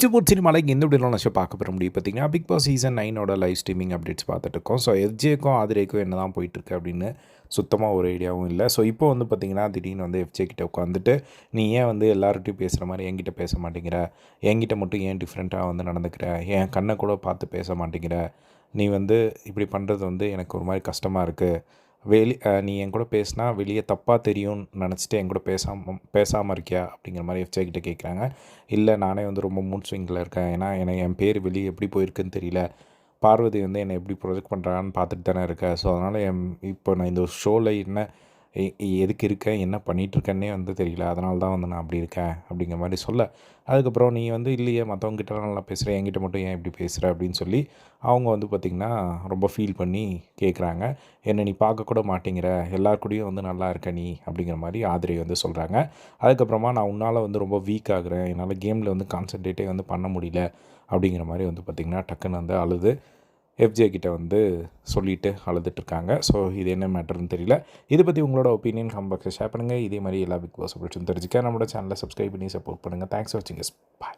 Next ஒரு சினிமாலைக்கு எந்த இப்படி நான் பார்க்க போகிற முடியும். பார்த்தீங்கன்னா பிக் பாஸ் சீசன் நைனோட லைவ் ஸ்ட்ரீமிங் அப்டேட்ஸ் பார்த்துட்டு இருக்கோம். ஸோ எஃப்ஜேக்கும் ஆதிரேக்கும் என்ன தான் போயிட்டுருக்கு அப்படின்னு சுத்தமாக ஒரு ஐடியாவும் இல்லை. ஸோ இப்போ வந்து பார்த்தீங்கன்னா திடீர்னு வந்து எஃப்ஜே கிட்ட உட்காந்துட்டு நீ ஏன் வந்து எல்லார்கிட்டையும் பேசுகிற மாதிரி என்கிட்ட பேச மாட்டேங்கிற? என்கிட்ட மட்டும் ஏன் டிஃப்ரெண்ட்டாக வந்து நடந்துக்கிற? என் கண்ணை கூட பார்த்து பேச மாட்டேங்கிற? நீ வந்து இப்படி பண்ணுறது வந்து எனக்கு ஒரு மாதிரி கஷ்டமாக இருக்குது வெளி நீ என் கூட பேசினா வெளியே தப்பாக தெரியும்னு நினச்சிட்டு என் கூட பேசாமல் பேசாமல் இருக்கியா? அப்படிங்கிற மாதிரி எஃப்ஜே கிட்ட கேட்குறாங்க. இல்லை நானே வந்து ரொம்ப மூட் ஸ்விங்கில் இருக்கேன். ஏன்னா எனக்கு என் பேர் வெளியே எப்படி போயிருக்குன்னு தெரியல. பார்வதி வந்து என்னை எப்படி ப்ரொஜெக்ட் பண்ணுறான்னு பார்த்துட்டு தானே இருக்கேன் ஸோ அதனால் என் இப்போ நான் இந்த ஷோவில் என்ன எதுக்கு இருக்கேன் என்ன பண்ணிகிட்ருக்கேன்னே வந்து தெரியல. அதனால தான் வந்து நான் அப்படி இருக்கேன் அப்படிங்கிற மாதிரி சொல்ல. அதுக்கப்புறம் நீ வந்து இல்லையே மற்றவங்ககிட்ட நல்லா பேசுகிற என்கிட்ட மட்டும் ஏன் இப்படி பேசுகிற அப்படின்னு சொல்லி அவங்க வந்து பார்த்திங்கன்னா ரொம்ப ஃபீல் பண்ணி கேட்குறாங்க என்னை நீ பார்க்கக்கூட மாட்டேங்கிற. எல்லார் கூடயும் வந்து நல்லா இருக்க நீ அப்படிங்கிற மாதிரி ஆதிரை வந்து சொல்கிறாங்க அதுக்கப்புறமா நான் உன்னால் வந்து ரொம்ப வீக் ஆகுறேன். என்னால் கேமில் வந்து கான்சென்ட்ரேட்டே வந்து பண்ண முடியல அப்படிங்கிற மாதிரி வந்து பார்த்திங்கன்னா டக்குன்னு வந்து அழுது. எஃப்ஜே கிட்ட வந்து சொல்லிட்டு அழுதுட்டுருக்காங்க. ஸோ இது என்ன மேட்டர்னு தெரியல. இதை பற்றி உங்களோட ஒப்பீனியன் கம்பாக்ஸை ஷேர் பண்ணுங்கள் இதே மாதிரி எல்லா பிக் பாஸ் அப்டேட்ஸும் தெரிஞ்சுக்க நம்மளோட சேனலை சப்ஸ்கிரைப் பண்ணி சப்போர்ட் பண்ணுங்கள் தேங்க்ஸ் ஃபார் வாட்சிங் பாய்